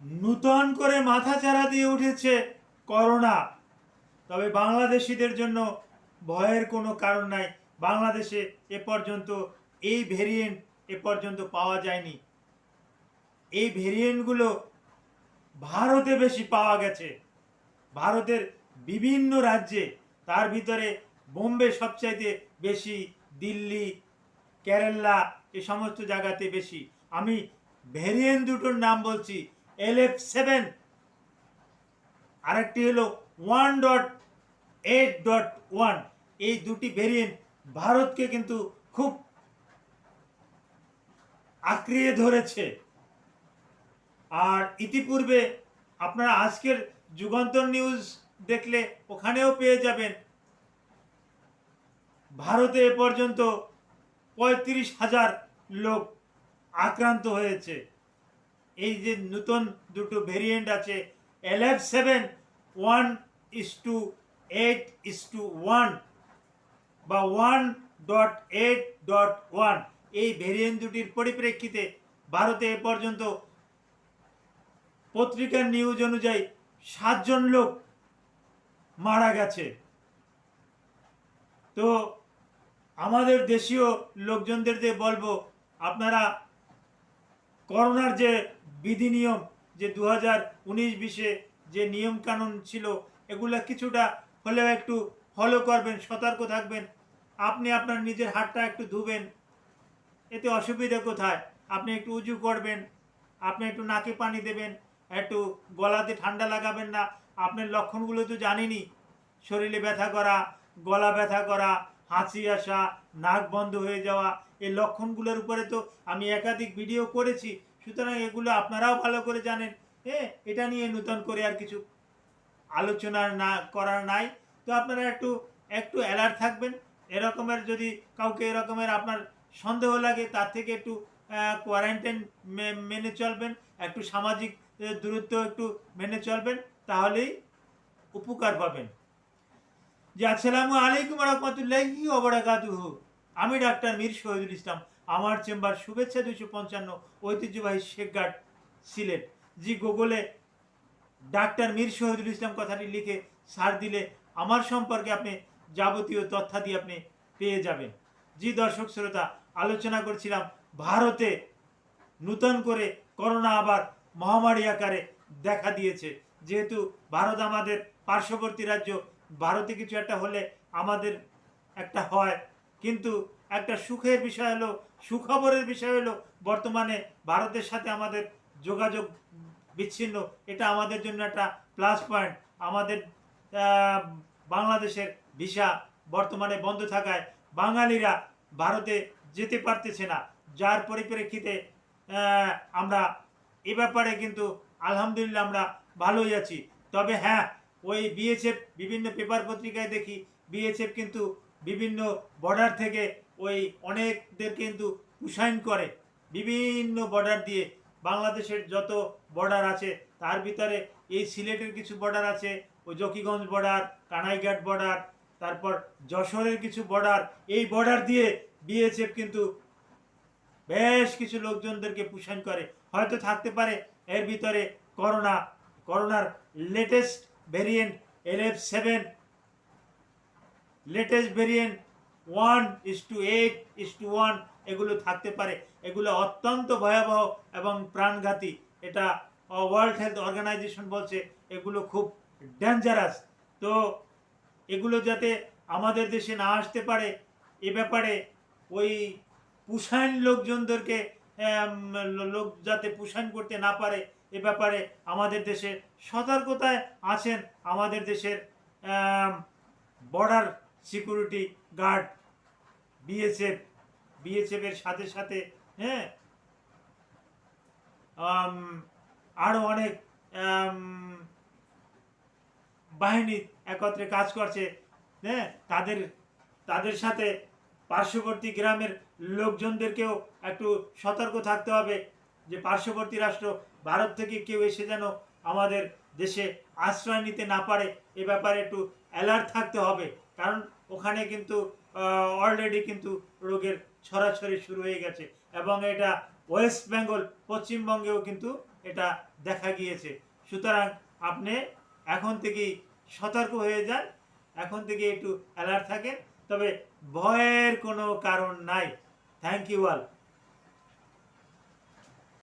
নূতন করে মাথাচাড়া দিয়ে উঠেছে করোনা। তবে বাংলাদেশিদের জন্য ভয়ের কোনো কারণ নাই। বাংলাদেশে এ পর্যন্ত এই ভেরিয়েন্ট এ পর্যন্ত পাওয়া যায়নি। এই ভেরিয়েন্টগুলো ভারতে বেশি পাওয়া গেছে। ভারতের বিভিন্ন রাজ্যে তার ভিতরে বোম্বে সবচাইতে বেশি, দিল্লি, কেরালা, এ সমস্ত জায়গাতে বেশি। আমি ভেরিয়েন্ট দুটোর নাম বলছি এল এফ সেভেন আরেকটি হলো one dot eight dot one এই দুটি ভেরিয়েন্ট ভারতকে কিন্তু খুব আঁকড়িয়ে ধরেছে। আর ইতিপূর্বে আপনারা আজকের যুগান্তর নিউজ দেখলে ওখানেও পেয়ে যাবেন। ভারতে এ পর্যন্ত পঁয়ত্রিশ হাজার লোক আক্রান্ত হয়েছে। এই যে নতুন দুটো ভেরিয়েন্ট আছে, L F seven one is two eight is two one বা one dot eight dot one এই ভেরিয়েন্ট দুটির পরিপ্রেক্ষিতে ভারতে এ পর্যন্ত পত্রিকার নিউজ অনুযায়ী সাতজন লোক মারা গেছে। তো আমাদের দেশীয় লোকজনদের যে বলব, আপনারা করোনার যে বিধি নিয়ম যে দু হাজার উনিশ বিশে যে নিয়মকানুন ছিল, এগুলা কিছুটা হলেও একটু ফলো করবেন, সতর্ক থাকবেন। আপনি আপনার নিজের হাতটা একটু ধুবেন। এতে অসুবিধা কোথায়? আপনি একটু উঁচু করবেন, আপনি একটু নাকে পানি দেবেন, একটু গলাতে ঠান্ডা লাগাবেন না। আপনার লক্ষণগুলো তো জানেনই। শরীরে ব্যথা করা, গলা ব্যথা করা, হাঁচি আসা, নাক বন্ধ হয়ে যাওয়া, এই লক্ষণগুলোর উপরে তো আমি একাধিক ভিডিও করেছি। সুতরাং এগুলো আপনারাও ভালো করে জানেন। হ্যাঁ এটা নিয়ে নূতন করে আর কিছু আলোচনা না করার নাই। তো আপনারা একটু একটু অ্যালার্ট থাকবেন। এরকমের যদি কাউকে এরকমের আপনার সন্দেহ লাগে, তার থেকে একটু কোয়ারেন্টাইন মেনে চলবেন। একটু সামাজিক দূরত্ব একটু মেনে চলবেন, তাহলেই উপকার পাবেন। যে আসসালামু আলাইকুম রহমতুল্লাহি ওবরাকাতুহু আমি ডাক্তার মীর শহীদুল ইসলাম। আমার চেম্বার শুভেচ্ছা দুশো পঞ্চান্ন ঐতিহ্যবাহী শেখঘাট সিলেট জি গুগলে ডাক্তার মীর শহীদুল ইসলাম কথাটি লিখে সার দিলে আমার সম্পর্কে আপনি যাবতীয় তথ্যাদি আপনি পেয়ে যাবেন। জি দর্শক শ্রোতা, আলোচনা করছিলাম ভারতে নূতন করে করোনা আবার মহামারী আকারে দেখা দিয়েছে। যেহেতু ভারত আমাদের পার্শ্ববর্তী রাজ্য, ভারতে কিছু একটা হলে আমাদের একটা হয়। কিন্তু একটা সুখের বিষয় হলো সুখবরের বিষয় হলো, বর্তমানে ভারতের সাথে আমাদের যোগাযোগ বিচ্ছিন্ন। এটা আমাদের জন্য একটা প্লাস পয়েন্ট আমাদের বাংলাদেশের ভিসা বর্তমানে বন্ধ থাকায় বাঙালিরা ভারতে যেতে পারতেছে না। যার পরিপ্রেক্ষিতে আমরা এ ব্যাপারে কিন্তু আলহামদুলিল্লাহ আমরা ভালোই আছি। তবে হ্যাঁ ওই বিএসএফ বিভিন্ন পেপার পত্রিকায় দেখি। বিএসএফ কিন্তু বিভিন্ন বর্ডার থেকে ওই অনেকদের কিন্তু পুষাইন করে বিভিন্ন বর্ডার দিয়ে। বাংলাদেশের যত বর্ডার আছে, তার ভিতরে এই সিলেটের কিছু বর্ডার আছে, ওই জকিগঞ্জ বর্ডার কানাইঘাট বর্ডার তারপর যশোরের কিছু বর্ডার এই বর্ডার দিয়ে বিএসএফ কিন্তু বেশ কিছু লোকজনদেরকে পুষান করে। হয়তো থাকতে পারে এর ভিতরে করোনা, করোনার latest variant L F seven latest variant one is two eight is two one এগুলো থাকতে পারে। এগুলো অত্যন্ত ভয়াবহ এবং প্রাণঘাতী। এটা ওয়ার্ল্ড হেলথ অর্গানাইজেশন বলছে, এগুলো খুব ডেঞ্জারাস তো এগুলো যাতে আমাদের দেশে না আসতে পারে, এ ব্যাপারে ওই পুষাইন লোকজনদেরকে লোক যাতে পুষাইন করতে না পারে, এ ব্যাপারে আমাদের দেশে সতর্কতায় আছেন। আমাদের দেশের border security guard BSF BSF এর সাথে সাথে হ্যাঁ? আম, আরও অনেক বাহিনী একত্রে কাজ করছে হ্যাঁ? তাদের তাদের সাথে পার্শ্ববর্তী গ্রামের লোকজনদেরকেও একটু সতর্ক থাকতে হবে যে পার্শ্ববর্তী রাষ্ট্র ভারত থেকে কেউ এসে যেন আমাদের দেশে আশ্রয় নিতে না পারে এ ব্যাপারে একটু অ্যালার্ট থাকতে হবে। কারণ ওখানে কিন্তু অলরেডি কিন্তু রোগের ছড়াছড়ি শুরু হয়ে গেছে। এবং এটা ওয়েস্ট বেঙ্গল, পশ্চিমবঙ্গেও কিন্তু এটা দেখা গিয়েছে। সুতরাং আপনি এখন থেকেই সতর্ক হয়ে যান, এখন থেকে একটু অ্যালার্ট থাকেন। তবে ভয়ের কোনো কারণ নাই। Thank you all